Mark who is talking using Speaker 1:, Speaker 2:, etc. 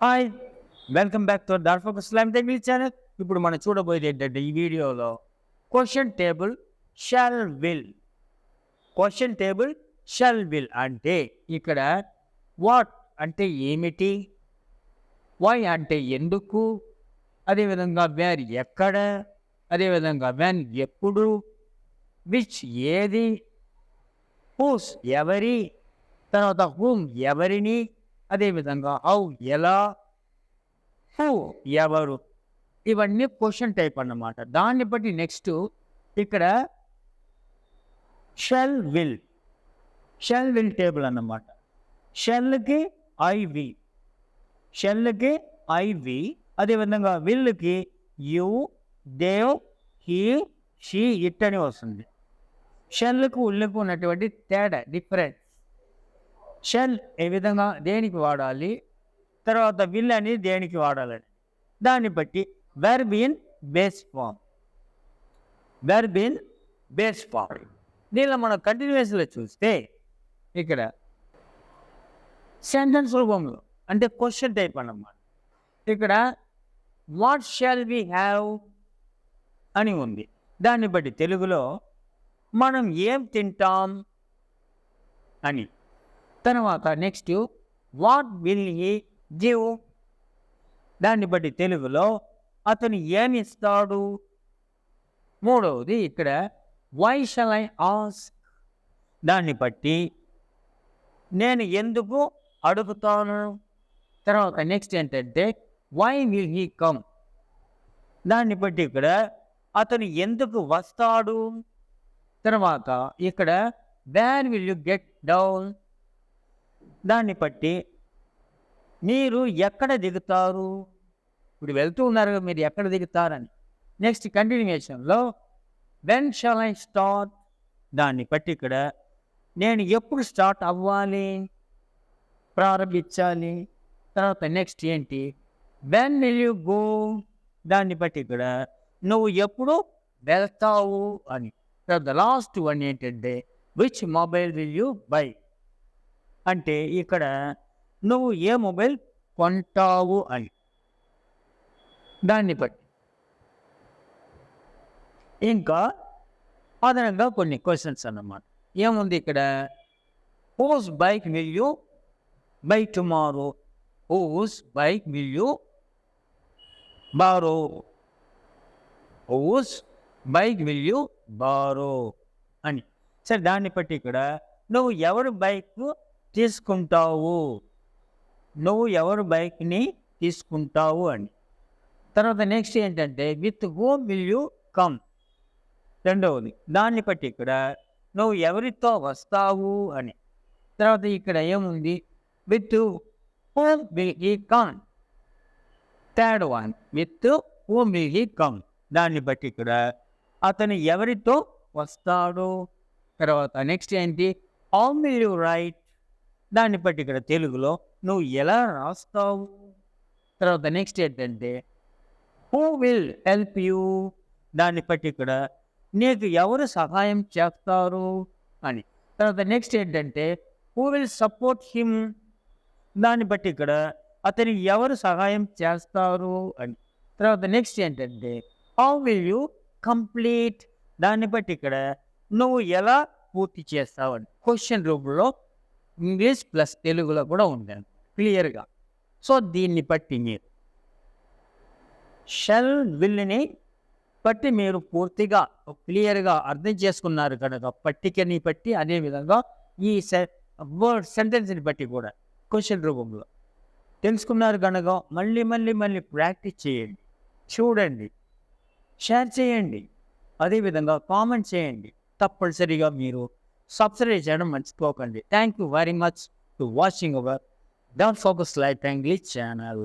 Speaker 1: Hi welcome back to dot focus lime technique channel ఇప్పుడు మనం చూడబోయేది ఏంటంటే ఈ వీడియోలో question table shall will question table shall will అంటే ఇక్కడ వాట్ అంటే ఏమిటి? వై అంటే ఎందుకు? అదేవిధంగా వేర్ ఎక్కడ? అదేవిధంగా వ్యాన్ ఎప్పుడు? విచ్ ఏది? హూస్ ఎవరి? తర్వాత హూమ్ ఎవరిని? అదేవిధంగా హౌ ఎలా? హూ ఎవరు? ఇవన్నీ క్వశ్చన్ టైప్ అన్నమాట. దాన్ని బట్టి నెక్స్ట్ ఇక్కడ shall will shall will table అన్నమాట. షెల్కి ఐవి షెల్కి ఐవి అదేవిధంగా విల్కి you they he she it అని వస్తుంది. షెల్కు ఉల్లుకు ఉన్నటువంటి తేడా డిఫరెన్స్ షెల్ ఏ విధంగా దేనికి వాడాలి? తర్వాత విల్ అనేది దేనికి వాడాలని. దాన్ని బట్టి verb in base form verb in base form దీనిలో మనం కంటిన్యూస్లో చూస్తే ఇక్కడ సెంటెన్స్ రూపంలో అంటే క్వశ్చన్ టైప్ అన్నమాట. ఇక్కడ వాట్ షాల్ వి హ్యావ్ అని ఉంది. దాన్ని బట్టి తెలుగులో మనం ఏం తింటాం అని. తర్వాత next what will he give దాన్ని బట్టి తెలుగులో అతను ఏమి ఇస్తాడు? మూడవది ఇక్కడ వై షల్ ఐ ఆస్ దాన్ని బట్టి నేను ఎందుకు అడుగుతాను? తర్వాత నెక్స్ట్ ఏంటంటే వై విల్ హీ కమ్ దాన్ని బట్టి ఇక్కడ అతను ఎందుకు వస్తాడు? తర్వాత ఇక్కడ where will you get down దాన్ని బట్టి మీరు ఎక్కడ దిగుతారు? ఇప్పుడు వెళ్తూ ఉన్నారు కదా, మీరు ఎక్కడ దిగుతారని. నెక్స్ట్ కంటిన్యూషన్లో వెన్ షాల్ ఐ స్టార్ట్ దాన్ని బట్టి ఇక్కడ నేను ఎప్పుడు స్టార్ట్ అవ్వాలి? ప్రారంభించాలి? తర్వాత నెక్స్ట్ ఏంటి? వెన్ విల్ యూ గో దాన్ని బట్టి ఇక్కడ నువ్వు ఎప్పుడు వెళ్తావు అని. ద లాస్ట్ వన్ ఏంటంటే which mobile will you buy అంటే ఇక్కడ నువ్వు ఏ మొబైల్ కొంటావు అని. దాన్ని బట్టి. ఇంకా అదనంగా కొన్ని క్వశ్చన్స్ అన్నమాట. ఏముంది ఇక్కడ? Whose bike will you buy tomorrow whose bike will you borrow whose bike will you borrow అని. సరే దాన్ని బట్టి ఇక్కడ నువ్వు ఎవరు బైక్ తీసుకుంటావు. నువ్వు ఎవరు బైక్ని తీసుకుంటావు అని. తర్వాత నెక్స్ట్ ఏంటంటే with whom will you come రెండవది దాన్ని బట్టి ఇక్కడ నువ్వు ఎవరితో వస్తావు అని. తర్వాత ఇక్కడ ఏముంది? With whom will he come third one with whom will he come దాన్ని బట్టి ఇక్కడ అతను ఎవరితో వస్తాడు? తర్వాత నెక్స్ట్ ఏంటి? హౌ విల్ యూ రైట్ దాన్ని బట్టి ఇక్కడ తెలుగులో నువ్వు ఎలా రాస్తావు? తర్వాత నెక్స్ట్ ఏంటంటే హూ విల్ హెల్ప్ యూ దాన్ని బట్టి ఇక్కడ నీకు ఎవరు సహాయం చేస్తారు? అని. తర్వాత నెక్స్ట్ ఏంటంటే హూ విల్ సపోర్ట్ హిమ్ దాన్ని బట్టి ఇక్కడ అతని ఎవరు సహాయం చేస్తారు? అని. తర్వాత నెక్స్ట్ ఏంటంటే హౌ విల్ యూ కంప్లీట్ దాన్ని బట్టి ఇక్కడ నువ్వు ఎలా పూర్తి చేస్తావు? అని. క్వశ్చన్ రూపంలో ఇంగ్లీష్ ప్లస్ తెలుగులో కూడా ఉంది. క్లియర్గా. సో దీన్ని బట్టి మీరు. షెల్ విల్ని బట్టి మీరు పూర్తిగా క్లియర్గా అర్థం చేసుకున్నారు కనుక పట్టికని బట్టి అదేవిధంగా ఈ వర్డ్ సెంటెన్స్ని బట్టి కూడా క్వశ్చన్ రూపంలో. తెలుసుకున్నారు కనుక మళ్ళీ మళ్ళీ మళ్ళీ ప్రాక్టీస్ చేయండి. చూడండి. షేర్ చేయండి. అదేవిధంగా కామెంట్ చేయండి. తప్పనిసరిగా మీరు సబ్స్క్రైబ్ చేయడం మర్చిపోకండి thank you very much to watching our down focus life English channel